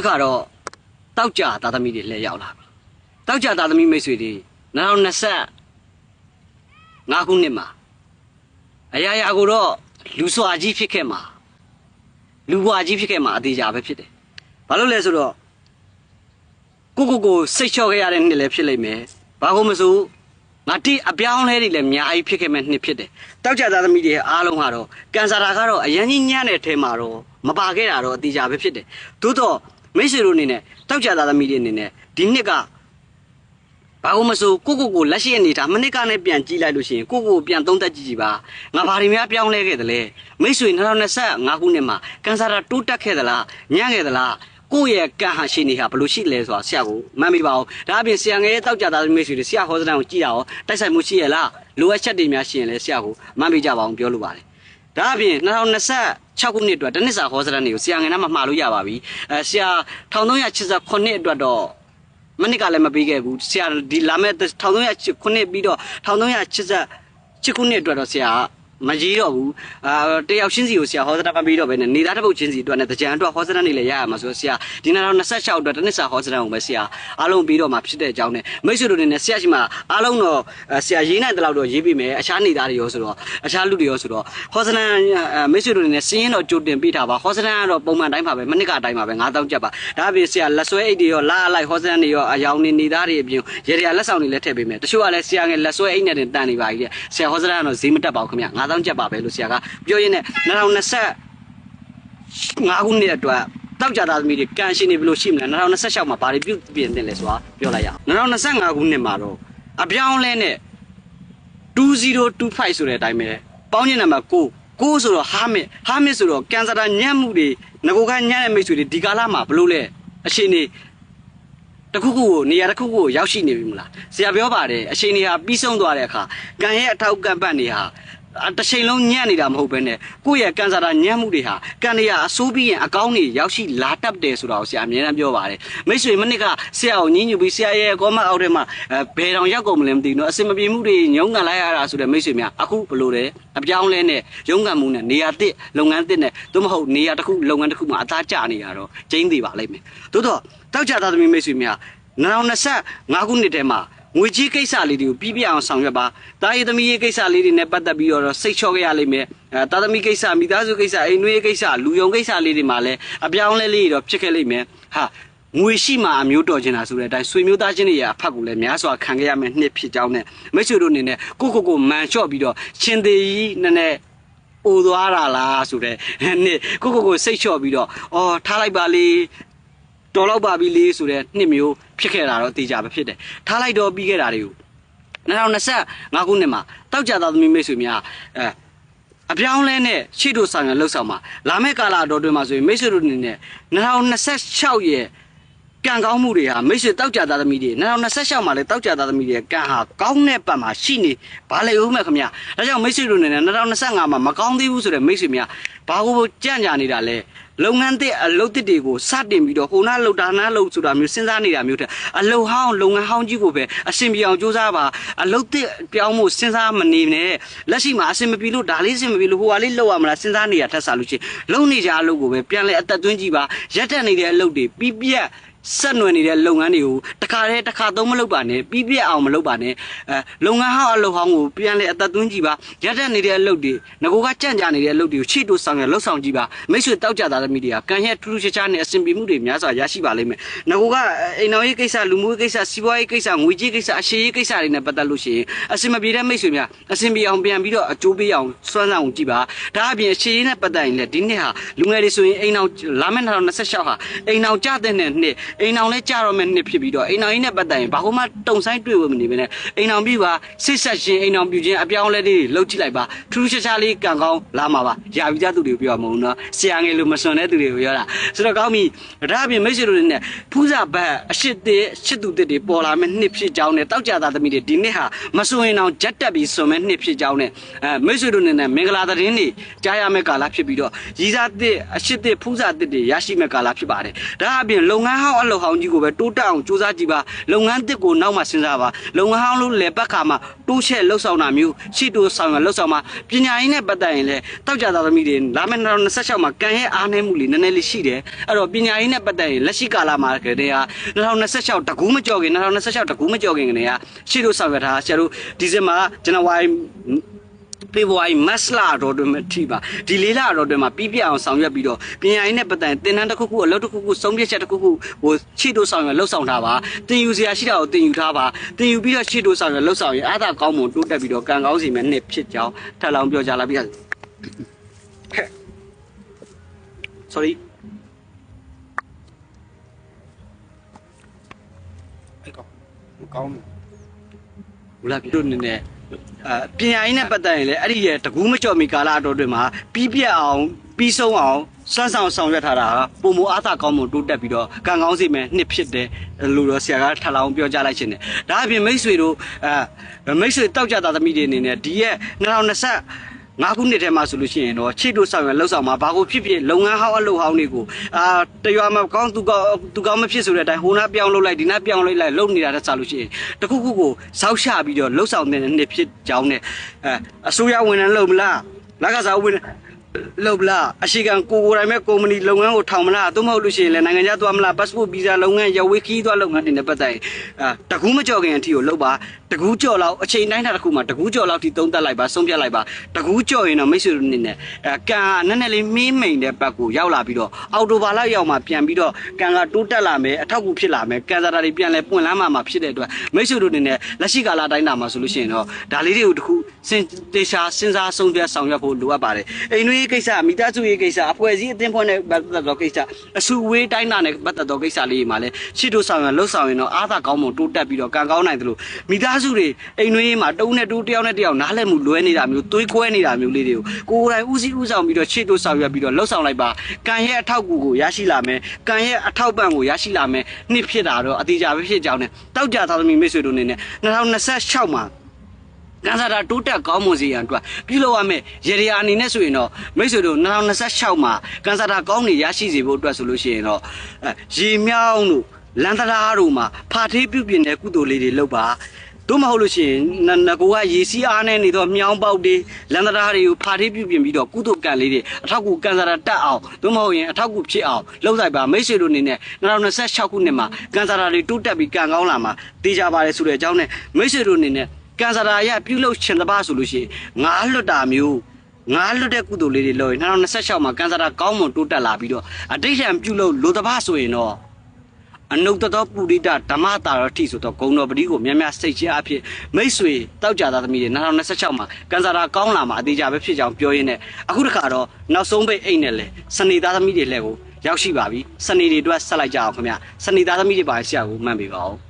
တစ်ခါတော့တောက်ကြသားသမီးတွေလည်းရောက်လာပြီတောက်ကြသားသမီးမိတ်ဆွေတွေ2020ငါးခုနှစ်မှာအရာရာကိုတော့လူစွာကြီးဖြစ်ခဲ့မှာလူဘွားကြီးဖြစ်ခဲ့မှာအသေးကြပဲဖြစ်တယ်ဘာလို့လဲဆိုတော့ကိုကိုကိုစိတ်ချော့ခဲ့ရတဲ့နှစ်လည်းဖြစ်လိမ့်မယ်ဘာလို့မဆိုငါတိအပြောင်းလဲတွေလည်းအများကြီးဖြစ်ခဲ့မဲ့နှစ်ဖြစ်တယ်တောက်ကြသားသမီးတွေအားလုံးကတော့ကန်ဆာတာကတော့အရင်ကြီးညံ့တဲ့ထဲမှာတော့မပါခဲ့တာတော့အသေးကြပဲဖြစ်တယ်သို့တော့ မိတ်ဆွေတို့အနေနဲ့တောက်ကြသားသမီးတွေအနေနဲ့ဒီနှစ်ကဘာလို့မဆိုကိုကိုကိုလက်ရှိအနေထားမနစ်ကနဲ့ပြန်ကြည့်လိုက်လို့ရှိရင်ကိုကိုပြန်သုံးသက်ကြည့်ကြည့်ပါငါဘာတွေများပြောင်းလဲခဲ့သလဲမိတ်ဆွေ2025ခုနှစ်မှာကန်ဆာတာတိုးတက်ခဲ့သလားညံ့ခဲ့သလားကိုယ့်ရဲ့ကံဟာရှိနေဟာဘယ်လိုရှိလဲဆိုတာဆရာကိုမှန်ပြီပါအောင်ဒါအပြင်ဆရာငယ်ရဲ့တောက်ကြသားမိတ်ဆွေတွေဆရာဟောစတန်ကိုကြည့်ရအောင်တိုက်ဆိုင်မှုရှိရလားလိုအပ်ချက်တွေများရှိရင်လည်းဆရာကိုမှန်ပြီကြပါအောင်ပြောလိုပါတယ်ဒါအပြင် 2026ခုနှစ်အတွက်တနစ်စာဟောစတန်တွေကိုဆရာငယ်နားမှာမှာလို့ရပါပြီအဲဆရာ1389အတွက်တော့မနစ်ကလည်းမပေးခဲ့ဘူးဆရာဒီလာမဲ့1300ခုနှစ်ပြီးတော့1380ခုနှစ်အတွက်တော့ဆရာ မကြီးတော့ဘူးအာတယောက်ချင်းစီကိုဆရာဟောစတာမပေးတော့ဘဲနဲ့နေသားတစ်ပုတ်ချင်းစီအတွက်နဲ့တကြံအတွက်ဟောစတာနေလည်းရရမှာဆိုတော့ဆရာဒီနေ့တော့26အတွက်တစ်နှစ်စာဟောစတာကိုပဲဆရာအားလုံးပြီးတော့မှဖြစ်တဲ့အကြောင်းနဲ့မိတ်ဆွေတို့တွေနဲ့ဆရာရှိမှအားလုံးတော့ဆရာရေးနိုင်တဲ့လောက်တော့ရေးပြီးမယ်အခြားနေသားတွေရောဆိုတော့အခြားလူတွေရောဆိုတော့ဟောစတာမိတ်ဆွေတို့တွေနဲ့စင်းရင်တော့ကြိုတင်ပေးထားပါဟောစတာကတော့ပုံမှန်တိုင်းပါပဲမနစ်ကအတိုင်းပါပဲ9000ကျပ်ပါဒါအပြင်ဆရာလက်ဆွဲအိတ်တွေရောလာအလိုက်ဟောစတာတွေရောအယောင်နေနေသားတွေအပြင်ရေရလက်ဆောင်တွေလည်းထည့်ပေးမယ်တချို့ကလည်းဆရာငယ်လက်ဆွဲအိတ်နဲ့တင်တန်နေပါကြီးတဲ့ဆရာဟောစတာကတော့ဈေးမတက်ပါဘူးခင်ဗျ9000ကျပ်ပါပဲလို့ဆရာကပြောရင်းနဲ့2020ငါးခုနှစ်အတွက်တောက်ကြသားသမီးတွေကန်ရှင်နေဘယ်လိုရှိမလဲ2026မှာဘာတွေပြုပြင်တင်လဲဆိုတာပြောလိုက်ရအောင်2025ခုနှစ်မှာတော့အပြောင်းလဲနဲ့2025ဆိုတဲ့အတိုင်းပဲပေါင်းညနံပါတ်9 9ဆိုတော့ဟာမစ်ဟာမစ်ဆိုတော့ကန်ဆာတာညံ့မှုတွေငကိုကညံ့တဲ့မိတ်ဆွေတွေဒီကာလမှာဘယ်လိုလဲအချိန်နေတခုခုကိုနေရာတစ်ခုခုကိုရောက်ရှိနေပြီမလားဆရာပြောပါတယ်အချိန်နေဟာပြီးဆုံးသွားတဲ့အခါကံရဲ့အထောက်ကံပတ်နေဟာအ တစ်ချိန်လုံးညံ့နေတာမဟုတ်ဘဲနဲ့ကိုယ့်ရဲ့ကန်ဆာတာညံ့မှုတွေဟာကံတွေဟာအဆိုးပြီးရင်အကောင်းတွေရောက်ရှိလာတတ်တယ်ဆိုတာကိုဆရာအမြဲတမ်းပြောပါတယ်မိတ်ဆွေမနစ်ကဆရာကိုညှဉ်းညူပြီးဆရာရဲ့ကောမအောက်ထဲမှာအဲဘယ်တောင်ရောက်ကုန်မလဲမသိဘူးเนาะအစင်မပြေမှုတွေညုံကန်လိုက်ရတာဆိုတဲ့မိတ်ဆွေများအခုဘလို့လဲအပြောင်းလဲနဲ့ရုံးကန်မှုနဲ့နေရာတစ်လုပ်ငန်းတစ်နဲ့သို့မဟုတ်နေရာတစ်ခုလုပ်ငန်းတစ်ခုမှာအသားကျနေရတော့ကျင်းသေးပါလိမ့်မယ်သို့တော့တောက်ကြသားသမီးမိတ်ဆွေများ2025ခုနှစ်ထဲမှာ ငွေကြီးကိစ္စလေးတွေကိုပြီးပြအောင်ဆောင်ရွက်ပါတာရီသမီးရေးကိစ္စလေးတွေနဲ့ပတ်သက်ပြီးတော့စိတ်ချော့ခဲ့ရလိမ့်မယ်အဲတာသမီးကိစ္စမိသားစုကိစ္စအိမ်နွေးကိစ္စလူယုံကိစ္စလေးတွေမှာလည်းအပြောင်းလဲလေးတွေတော့ဖြစ်ခဲ့လိမ့်မယ်ဟာငွေရှိမှအမျိုးတော်ချင်တာဆိုတဲ့အတိုင်းဆွေမျိုးသားချင်းတွေရဲ့အဖက်ကိုလည်းများစွာခံခဲ့ရမယ်နှစ်ဖြစ်ကြောင်းနဲ့မိတ်ဆွေတို့အနေနဲ့ကိုကိုကိုမန်လျှော့ပြီးတော့ရှင်သေးကြီးနည်းနည်းအိုသွားတာလားဆိုတဲ့နှစ်ကိုကိုကိုစိတ်လျှော့ပြီးတော့အော်ထားလိုက်ပါလေ တော်တော့ပါပြီလေဆိုတဲ့နှစ်မျိုးဖြစ်ခဲ့တာတော့တေချာပဲဖြစ်တယ်ထားလိုက်တော့ပြီးခဲ့တာတွေကို2025ခုနှစ်မှာတောက်ကြသားသမီးမိတ်ဆွေများအဲအပြောင်းလဲနဲ့ရှေ့တို့ဆောင်ရလှုပ်ဆောင်မှာလာမယ့်ကာလတော်တွင်မှာဆိုရင်မိတ်ဆွေတို့အနေနဲ့2026ရဲ့ကံကောင်းမှုတွေဟာမိတ်ဆွေတောက်ကြသားသမီးတွေ2026မှာလည်းတောက်ကြသားသမီးတွေကံဟာကောင်းတဲ့ပတ်မှာရှိနေဘာလဲဦးမဲ့ခင်ဗျာဒါကြောင့်မိတ်ဆွေတို့အနေနဲ့2025မှာမကောင်းသေးဘူးဆိုတဲ့မိတ်ဆွေများဘာကိုကြံ့ကြာနေတာလဲ လုပ်ငန်းသစ်အလုပ်သစ်တွေကိုစတင်ပြီးတော့ဟိုနာလုပ်တာနာလုပ်ဆိုတာမျိုးစဉ်းစားနေတာမျိုးတဲ့ အလုပ်ဟောင်းလုပ်ငန်းဟောင်းကြီးကိုပဲအဆင်ပြေအောင်စူးစမ်းပါအလုပ်သစ်ပြောင်းဖို့စဉ်းစားမနေနဲ့လက်ရှိမှာအဆင်မပြေလို့ဒါလေးအဆင်မပြေလို့ဟိုဟာလေးလုပ်ရမလားစဉ်းစားနေရထက်စားလို့ရှိရင်လုံနေကြအလုပ်ကိုပဲပြန်လဲအသက်သွင်းကြည့်ပါရက်တက်နေတဲ့အလုပ်တွေပြီးပြက် ဆက်နွယ်နေတဲ့လုပ်ငန်းတွေကိုတခါတည်းတစ်ခါသုံးမလုပ်ပါနဲ့ပြီးပြက်အောင်မလုပ်ပါနဲ့အဲလုပ်ငန်းဟောင်းအလုပ်ဟောင်းကိုပြန်လဲအသက်သွင်းကြည့်ပါရက်တက်နေတဲ့အလုပ်တွေငကိုကကြံ့ကြာနေတဲ့အလုပ်တွေကိုချစ်တိုးဆောင်ရလှုပ်ဆောင်ကြည့်ပါမိတ်ဆွေတောက်ကြသားသမီးတွေကကံရဲ့ထူးထူးခြားခြားနဲ့အဆင်ပြေမှုတွေများစွာရရှိပါလိမ့်မယ်ငကိုကအိမ်တော်ရေးကိစ္စလူမှုရေးကိစ္စစီးပွားရေးကိစ္စငွေကြေးကိစ္စအရှိရေးကိစ္စတွေနဲ့ပတ်သက်လို့ရှိရင်အဆင်မပြေတဲ့မိတ်ဆွေများအဆင်ပြေအောင်ပြန်ပြီးတော့အကျိုးပေးအောင်စွမ်းဆောင်ကြည့်ပါဒါအပြင်အရှိရေးနဲ့ပတ်သက်ရင်လည်းဒီနှစ်ဟာလူငယ်တွေဆိုရင်အိမ်တော်လာမယ့်2026ဟာအိမ်တော်ကြတဲ့နှစ်အိမ်တော်လဲကြတော့မဲ့နှစ်ဖြစ်ပြီးတော့အိမ်တော်ကြီးနဲ့ပတ်သက်ရင်ဘာမှတုံဆိုင်တွေ့ဖို့မနေဘဲနဲ့အိမ်တော်ပြီးပါဆိတ်ဆက်ရှင်အိမ်တော်ပြူခြင်းအပြောင်းလဲလေးတွေလှုပ်ကြည့်လိုက်ပါထူးထူးခြားခြားလေးကံကောင်းလာမှာပါရာပြီးသားသူတွေကိုပြောမှာမဟုတ်နော်ဆရာငယ်လိုမစွန်တဲ့သူတွေကိုပြောတာဆိုတော့ကောင်းပြီဒါအပြင်မိတ်ဆွေတို့တွေနဲ့ဖူးစာဘတ်အရှိတဲ့ရှစ်သူတစ်တွေပေါ်လာမဲ့နှစ်ဖြစ်ကြောင်းနဲ့တောက်ကြသားသမီးတွေဒီနှစ်ဟာမစွန်ရင်အောင်ဂျက်တက်ပြီးစွန်မဲ့နှစ်ဖြစ်ကြောင်းနဲ့အဲမိတ်ဆွေတို့နဲ့မင်္ဂလာသတင်းတွေကြားရမယ့်ကာလဖြစ်ပြီးတော့ရီစားတစ်အရှိတဲ့ဖူးစာတစ်တွေရရှိမဲ့ကာလဖြစ်ပါတယ်ဒါအပြင်လုပ်ငန်းဟောင်းအလုပ်ဟောင်းကြီးကိုပဲတိုးတက်အောင်စူးစမ်းကြည့်ပါလုပ်ငန်းတစ်ကိုနောက်မှစဉ်းစားပါလုပ်ငန်းဟောင်းလို့လေပတ်ခါမှာတိုးချက်လှုပ်ဆောင်တာမျိုးရှိတိုးဆောင်ရလှုပ်ဆောင်မှာပညာရေးနဲ့ပတ်သက်ရင်လည်းတောက်ကြသားသမီးတွေလာမယ့်2026မှာကံရဲ့အားနည်းမှုလေးနည်းနည်းလေးရှိတယ်အဲ့တော့ပညာရေးနဲ့ပတ်သက်ရင်လက်ရှိကာလမှာကတည်းက2026တကူးမကြော်ခင်2026တကူးမကြော်ခင်ကတည်းကရှိတိုးဆောင်ရထားဆရာတို့ဒီဇင်ဘာဇန်နဝါရီ ဖေဖော်ဝါရီမတ်လတော့တွင်မထိပါဒီလေးလတော့တွင်မှာပြီးပြတ်အောင်ဆောင်ရွက်ပြီးတော့ပညာရေးနဲ့ပတ်သက်တင်တန်းတစ်ခုခုအလုပ်တစ်ခုခုဆုံးဖြတ်ချက်တစ်ခုခုဟိုခြေတိုးဆောင်ရွက်လှုပ်ဆောင်ထားပါတင်ယူစရာရှိတာကိုတင်ယူထားပါတင်ယူပြီးတော့ခြေတိုးဆောင်ရွက်လှုပ်ဆောင်ရင်အားသာကောင်းမွန်တိုးတက်ပြီးတော့ကံကောင်းစီမဲ့နှစ်ဖြစ်ကြောင်းထပ်လောင်းပြောကြလာပြီ sorry အဲ့ကောင်မကောင်းဘူးဘူးလားပြတို့နေနေ အပညာရေးနဲ့ပတ်သက်ရင်လည်းအဲ့ဒီရဲ့တကူးမကြော်မီကာလအတော်တွင်မှာပြီးပြတ်အောင်ပြီးဆုံးအောင်စွမ်းဆောင်ဆောင်ရွက်ထားတာကပုံမအားသာကောင်းမှုတိုးတက်ပြီးတော့ကံကောင်းစီမဲ့နှစ်ဖြစ်တယ်လို့တော့ဆရာကထပ်လောင်းပြောကြားလိုက်ခြင်းတယ်ဒါအပြင်မိတ်ဆွေတို့အဲမိတ်ဆွေတောက်ကြတာသမီးတွေအနေနဲ့ဒီရဲ့2020 ငါးခုနှစ်ထဲမှာဆိုလို့ရှိရင်တော့ခြေတို့ဆောင်ရလှုပ်ဆောင်မှာဘာကိုဖြစ်ဖြစ်လုပ်ငန်းဟောင်းအလုပ်ဟောင်းတွေကိုအာတရွာမှာကောင်းသူကောင်းသူကောင်းမဖြစ်ဆိုတဲ့အတိုင်းဟိုနာပြောင်းလုပ်လိုက်ဒီနာပြောင်းလုပ်လိုက်လုပ်နေတာတက်စားလို့ရှိရင်တခုခုကိုစောက်ရှပြီးတော့လှုပ်ဆောင်တဲ့နှစ်ဖြစ်ကြောင်းနဲ့အဲအစိုးရဝန်ထမ်းလုပ်မလားလက်ကစားဝန် လုပ်မလားအရှိကံကိုကိုယ်တိုင်မဲ့ကုမ္ပဏီလုပ်ငန်းကိုထောင်မလားသို့မဟုတ်လို့ရှိရင်လည်းနိုင်ငံခြားသွားမလား passport visa လုပ်ငန်းရဝေးခီးသွားလုပ်ငန်းတွေနဲ့ပတ်သက်ရင်အာတကူးမကြော်ခင်အထိကိုလုပ်ပါတကူးကြော်လောက်အချိန်တိုင်းတာတစ်ခုမှာတကူးကြော်လောက်ထိသုံးသက်လိုက်ပါဆုံးဖြတ်လိုက်ပါတကူးကြော်ရင်တော့မိတ်ဆွေတို့အနေနဲ့အဲကံကနည်းနည်းလေးမင်းမိန်တဲ့ဘက်ကိုရောက်လာပြီးတော့အော်တိုဘာလောက်ရောက်မှပြန်ပြီးတော့ကံကတိုးတက်လာမယ်အထောက်အကူဖြစ်လာမယ်ကံစားတာတွေပြန်လဲပွင့်လန်းမှာမှာဖြစ်တဲ့အတွက်မိတ်ဆွေတို့အနေနဲ့လက်ရှိကာလတိုင်းတာမှာဆိုလို့ရှိရင်တော့ဒါလေးတွေကိုတခုစင်တေချာစဉ်းစားဆုံးဖြတ်ဆောင်ရွက်ဖို့လိုအပ်ပါတယ်အိမ်နွေးကိစ္စမိသားစုရေးကိစ္စအဖွဲ့အစည်းအသင်းဖွဲ့နဲ့ပတ်သက်သောကိစ္စအစုဝေးတိုင်းတာနဲ့ပတ်သက်သောကိစ္စလေးတွေမှာလည်းရှစ်တို့ဆောင်ရွက်လှုပ်ဆောင်ရင်တော့အားသာကောင်းမှုတိုးတက်ပြီးတော့ကံကောင်းနိုင်တယ်လို့မိသားစုတွေအိမ်နွေးမှာတုံးနဲ့တူတယောက်နဲ့တယောက်နားလည်မှုလွဲနေတာမျိုးသွေးကွဲနေတာမျိုးလေးတွေကိုကိုယ်တိုင်ဦးစီးဦးဆောင်ပြီးတော့ရှစ်တို့ဆောင်ရွက်ပြီးတော့လှုပ်ဆောင်လိုက်ပါကံရဲ့အထောက်အကူကိုရရှိလာမယ်ကံရဲ့အထောက်ပံ့ကိုရရှိလာမယ်နှစ်ဖြစ်တာတော့အတိအကျပဲဖြစ်ကြောင်းနဲ့တောက်ကြသားသမီးမိတ်ဆွေတို့အနေနဲ့2026မှာ ကန်ဆာတာတိုးတက်ကောင်းမွန်စေရန်အတွက်ပြုလုပ်ရမယ်ရေဒီယာအနေနဲ့ဆိုရင်တော့မိတ်ဆွေတို့2026မှာကန်ဆာတာကောင်းနေရရှိစေဖို့အတွက်ဆိုလို့ရှိရင်တော့အဲရေမြောင်းတို့လန်တရာတို့မှာဖာထေးပြုပြင်တဲ့ကုသိုလ်လေးတွေလုပ်ပါတို့မဟုတ်လို့ရှိရင်နနကိုကရေစီးအားနဲ့နေတော့မြောင်းပေါက်တွေလန်တရာတွေကိုဖာထေးပြုပြင်ပြီးတော့ကုသိုလ်ကံလေးတွေအထောက်ကူကန်ဆာတာတက်အောင်တို့မဟုတ်ရင်အထောက်ကူဖြစ်အောင်လုပ်လိုက်ပါမိတ်ဆွေတို့အနေနဲ့2026ခုနှစ်မှာကန်ဆာတာတွေတိုးတက်ပြီးကံကောင်းလာမှာသိကြပါတယ်ဆိုတဲ့အကြောင်းနဲ့မိတ်ဆွေတို့အနေနဲ့ ကန်ဆာတာရပြုလုပ်ချင်တပါဆိုလို့ရှိရင်ငါးလွတ်တာမျိုးငါးလွတ်တဲ့ကုသိုလ်လေးတွေလုပ်ရင်2026မှာကန်ဆာတာကောင်းမွန်တိုးတက်လာပြီးတော့အတိတ်ထံပြုလုပ်လိုတပါဆိုရင်တော့အနုတ္တသောပုရိဒဓမ္မတာရတိဆိုတော့ဂုံတော်ပတိကိုများများစိတ်ချအဖြစ်မိတ်ဆွေတောက်ကြသားသမီးတွေ2026မှာကန်ဆာတာကောင်းလာမှာအသေးချာပဲဖြစ်ကြောင်းပြောရင်းနဲ့အခုတခါတော့နောက်ဆုံးပိတ်အိတ်နဲ့လေစနေသားသမီးတွေလက်ကိုရောက်ရှိပါပြီစနေတွေအတွက်ဆက်လိုက်ကြအောင်ခင်ဗျစနေသားသမီးတွေပါဆရာကိုမှန်ပေးပါဦး